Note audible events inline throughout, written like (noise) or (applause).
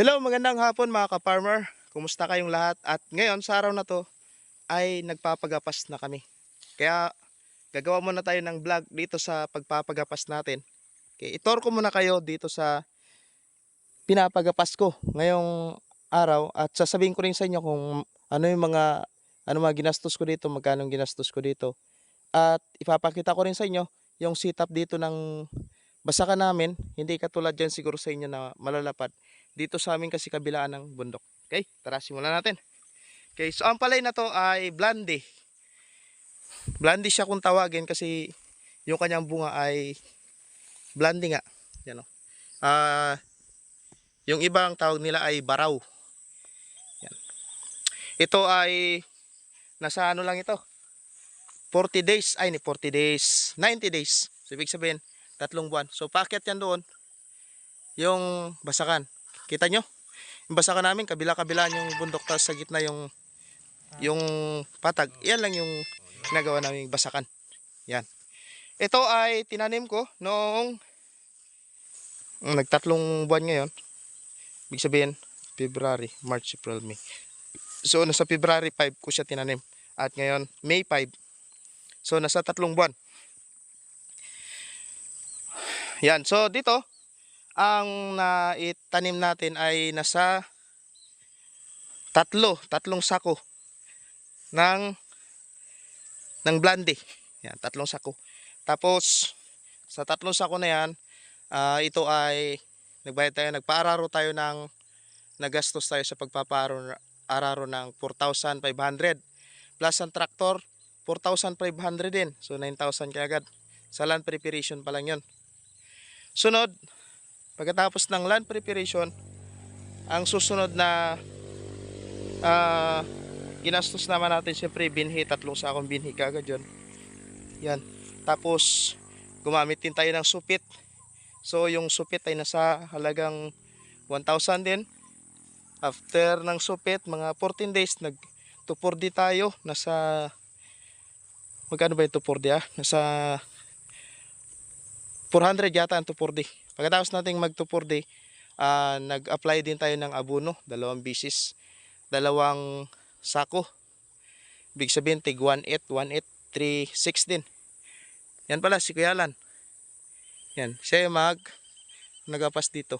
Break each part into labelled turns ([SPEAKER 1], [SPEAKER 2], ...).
[SPEAKER 1] Hello, magandang hapon mga ka-farmer. Kumusta kayong lahat? At ngayon, sa araw na to, ay nagpapagapas na kami. Kaya, gagawa muna tayo ng vlog dito sa pagpapagapas natin. Okay, itor ko muna kayo dito sa pinapagapas ko ngayong araw at sasabihin ko rin sa inyo kung ano yung mga ano mga ginastos ko dito, magkano ginastos ko dito. At ipapakita ko rin sa inyo yung setup dito ng basakan namin, hindi katulad dyan siguro sa inyo na malalapad. Dito sa amin kasi kabilaan ng bundok. Okay, tara simulan natin. Okay, so ang palay na to ay blondie. Blondie siya kung tawagin kasi yung kanyang bunga ay blondie nga. Yan o. Ah, yung ibang tawag nila ay baraw. Yan. Ito ay nasa ano lang ito. 40 days, ay ni 40 days, 90 days. So ibig sabihin, tatlong buwan. So paakyat yan doon, yung basakan. Kita nyo? Yung basakan namin, kabila-kabila yung bundok, tapos sa gitna yung yung patag. Yan lang yung ginagawa namin basakan. Yan. Ito ay tinanim ko noong mm, nagtatlong buwan ngayon. Ibig sabihin, February, March, April, May. So, nasa February 5 ko siya tinanim. At ngayon, May 5. So, nasa tatlong buwan. Yan. So, dito, ang naitanim natin ay nasa tatlo, tatlong sako ng ng blondie. Yan, tatlong sako. Tapos, sa tatlong sako na yan, ah, ito ay nagbayad tayo, nagpaararo tayo ng nagastos tayo sa pagpapaararo araro ng 4,500 plus ang traktor 4,500 din so 9,000 kaya agad sa land preparation pa lang yun sunod pagkatapos ng land preparation ang susunod na ah, ginastos naman natin syempre binhi tatlong sakong binhi kagad yun. Yan. Tapos gumamit din tayo ng supit. So yung supit ay nasa halagang 1,000 din. After ng supit mga 14 days nag 240 tayo. Nasa magkano ba yung 240 ah? Nasa 400 yata ang 240 pagkatapos nating mag 240 ah, nag-apply din tayo ng abono dalawang bisis dalawang sako big sabihin tig 18 18 36 din yan pala si Kuya Alan yan siya yung mag nagapas dito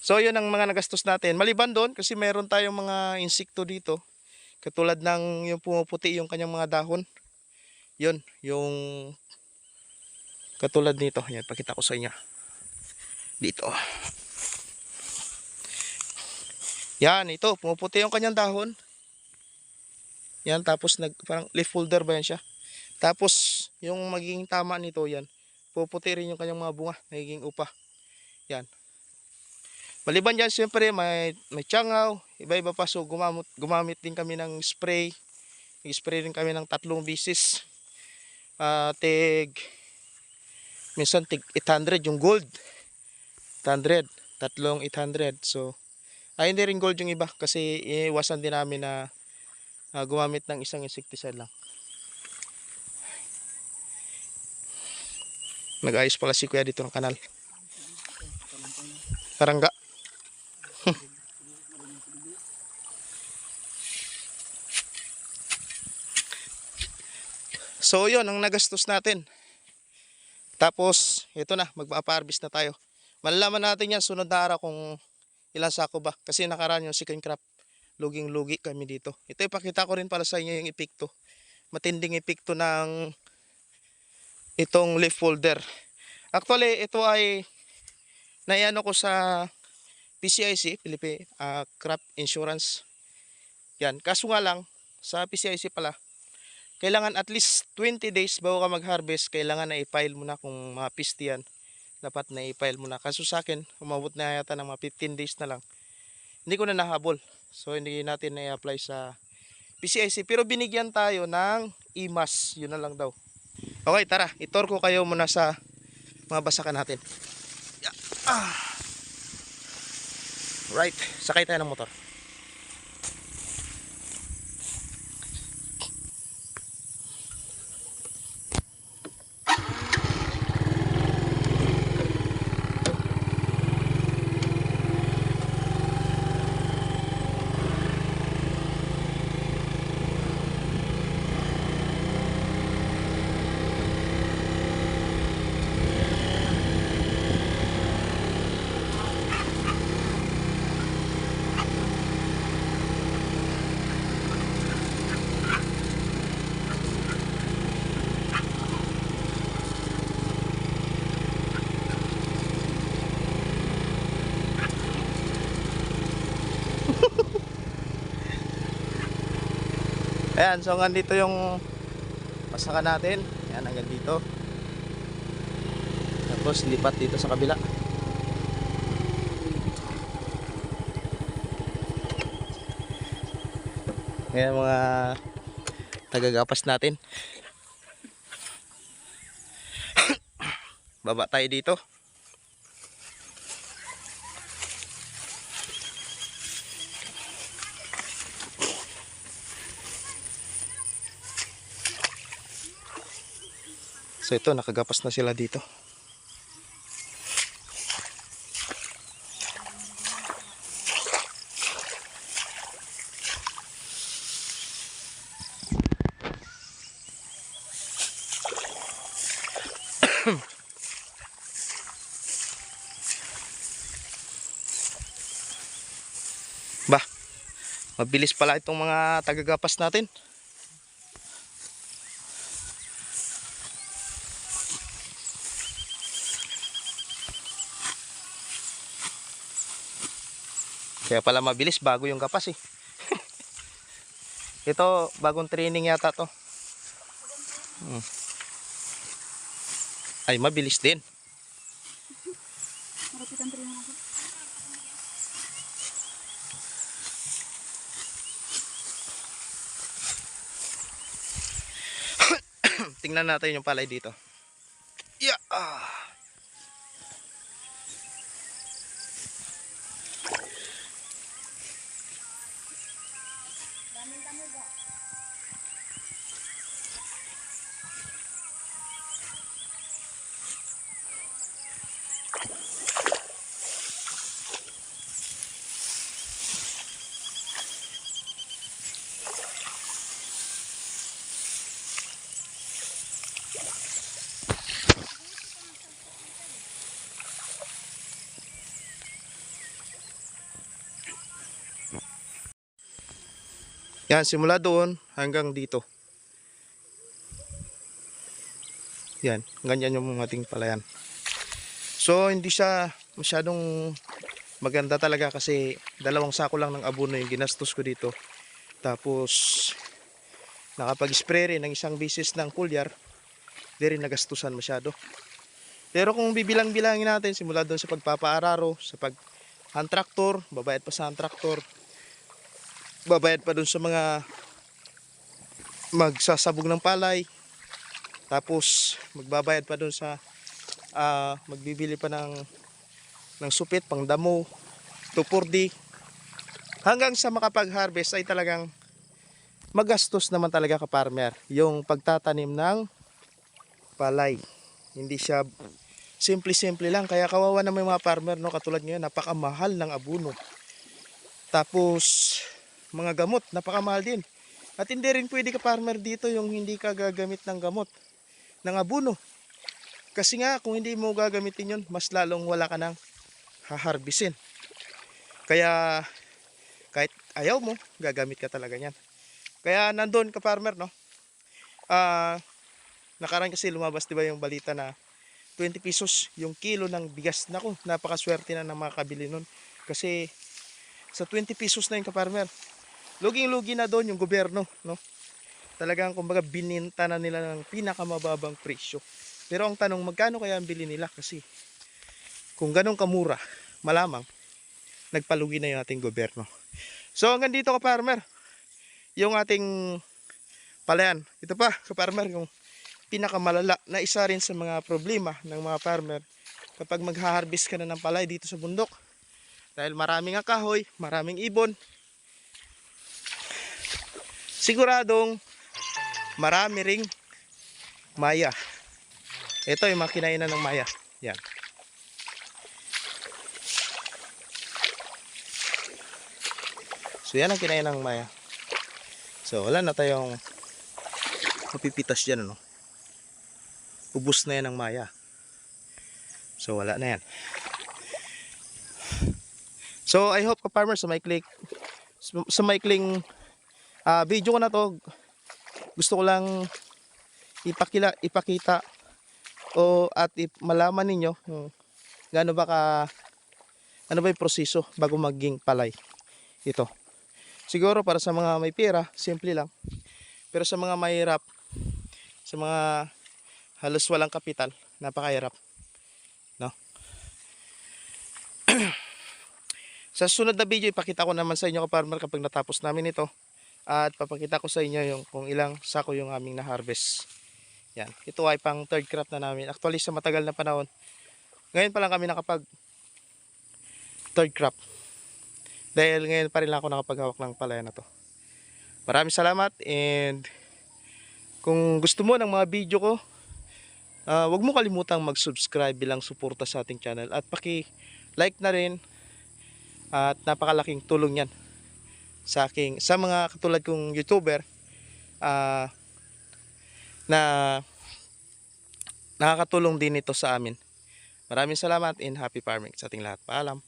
[SPEAKER 1] So yun ang mga nagastos natin. Maliban doon kasi meron tayong mga insekto dito. Katulad ng yung pumuputi yung kanyang mga dahon. Yun, yung katulad nito. Yan, pakita ko sa inyo. Dito. Yan, ito, pumuputi yung kanyang dahon. Yan, tapos nag, parang leaf folder ba yan siya? Tapos, yung magiging tama nito, yan. Puputi rin yung kanyang mga bunga, nagiging upa. Yan. Maliban dyan, siyempre, may, may tsangaw, iba-iba pa. So, gumamit, gumamit din kami ng spray. Nag-spray rin kami ng tatlong bisis. Ah, tig, minsan tig 800 yung gold. 800, tatlong 800. So, ay hindi rin gold yung iba kasi iiwasan din namin na ah, gumamit ng isang insecticide lang. Nag-ayos pala si kuya dito ng kanal. Karangga. (laughs) so yun ang nagastos natin. Tapos ito na magpa-harvest na tayo. Malalaman natin yan sunod na araw kung ilang sako ba. Kasi nakaraan yung second crop. Luging lugi kami dito. Ito ipakita ko rin para sa inyo yung epekto. Matinding epekto ng itong leaf folder. Actually ito ay naiano ko sa PCIC, Philippine ah, Crop Insurance. Yan. Kaso nga lang, sa PCIC pala, kailangan at least 20 days bago ka mag-harvest, kailangan na i-file mo na kung mga piste yan. Dapat na i-file mo na. Kaso sa akin, umabot na yata ng mga 15 days na lang. Hindi ko na nahabol. So, hindi natin na i-apply sa PCIC. Pero binigyan tayo ng IMAS. Yun na lang daw. Okay, tara. Itor ko kayo muna sa mga basakan natin. Ah. Right, sakay tayo ng motor. Ayan, so hanggang dito yung pasakan natin. Ayan, hanggang dito. Tapos lipat dito sa kabila. Ayan mga tagagapas natin. (coughs) Baba tayo dito. So ito, nakagapas na sila dito. (clears throat) Bah, mabilis pala itong mga tagagapas natin. Kaya pala mabilis bago yung kapas eh. (laughs) Ito bagong training yata to. Hmm. Ay mabilis din. (coughs) Tingnan natin yung palay dito. Yeah. Ah. Yan, simula doon hanggang dito. Yan, ganyan yung ating palayan. So, hindi siya masyadong maganda talaga kasi dalawang sako lang ng abono yung ginastos ko dito. Tapos, nakapag-spray rin ng isang bisis ng pulyar, di rin nagastusan masyado. Pero kung bibilang-bilangin natin, simula doon sa pagpapaararo, sa pag hand tractor, babayad pa sa hand tractor, babayad pa dun sa mga magsasabog ng palay. Tapos magbabayad pa dun sa ah, magbibili pa ng ng supit pang damo 240 hanggang sa makapag-harvest ay talagang magastos naman talaga ka farmer yung pagtatanim ng palay. Hindi siya simple-simple lang kaya kawawa naman yung mga farmer no? Katulad ngayon napakamahal ng abuno. Tapos mga gamot, napakamahal din. At hindi rin pwede ka farmer dito yung hindi ka gagamit ng gamot, ng abuno. Kasi nga, kung hindi mo gagamitin yun, mas lalong wala ka nang haharbisin. Kaya, kahit ayaw mo, gagamit ka talaga yan. Kaya nandun ka farmer, no? Ah, nakaraan kasi lumabas, di ba yung balita na 20 pesos yung kilo ng bigas. Naku, napakaswerte na ng mga kabili nun. Kasi sa 20 pesos na yung ka-farmer, luging-lugi na doon yung gobyerno, no? Talagang kumbaga bininta na nila ng pinakamababang presyo. Pero ang tanong, magkano kaya ang bili nila? Kasi kung ganun kamura, malamang nagpalugi na yung ating gobyerno. So hanggang dito ka farmer, yung ating palayan. Ito pa ka farmer, yung pinakamalala na isa rin sa mga problema ng mga farmer kapag magha-harvest ka na ng palay dito sa bundok. Dahil maraming ang kahoy, maraming ibon, siguradong marami ring maya. Ito yung mga kinainan ng maya. Yan. So yan ang kinainan ng maya. So wala na tayong mapipitas dyan ano. Ubus na yan ng maya. So wala na yan. So I hope ka farmer sa may click sa maikling ah video ko na to gusto ko lang ipakila ipakita o at ip, malaman ninyo kung gaano ba ka ano ba yung proseso bago maging palay ito siguro para sa mga may pera simple lang Pero sa mga mahirap, sa mga halos walang kapital, napakahirap. No? (clears throat) sa sunod na video, ipakita ko naman sa inyo ka-farmer kapag natapos namin ito. At papakita ko sa inyo yung kung ilang sako yung aming na-harvest. Yan. Ito ay pang third crop na namin. Actually, sa matagal na panahon, ngayon pa lang kami nakapag third crop. Dahil ngayon pa rin lang ako nakapaghawak ng palaya na to. Maraming salamat and kung gusto mo ng mga video ko, ah, wag mo kalimutang mag-subscribe bilang suporta sa ating channel at paki-like na rin at napakalaking tulong yan sa aking sa mga katulad kong YouTuber ah, na nakakatulong din ito sa amin. Maraming salamat and happy farming sa ating lahat. Paalam.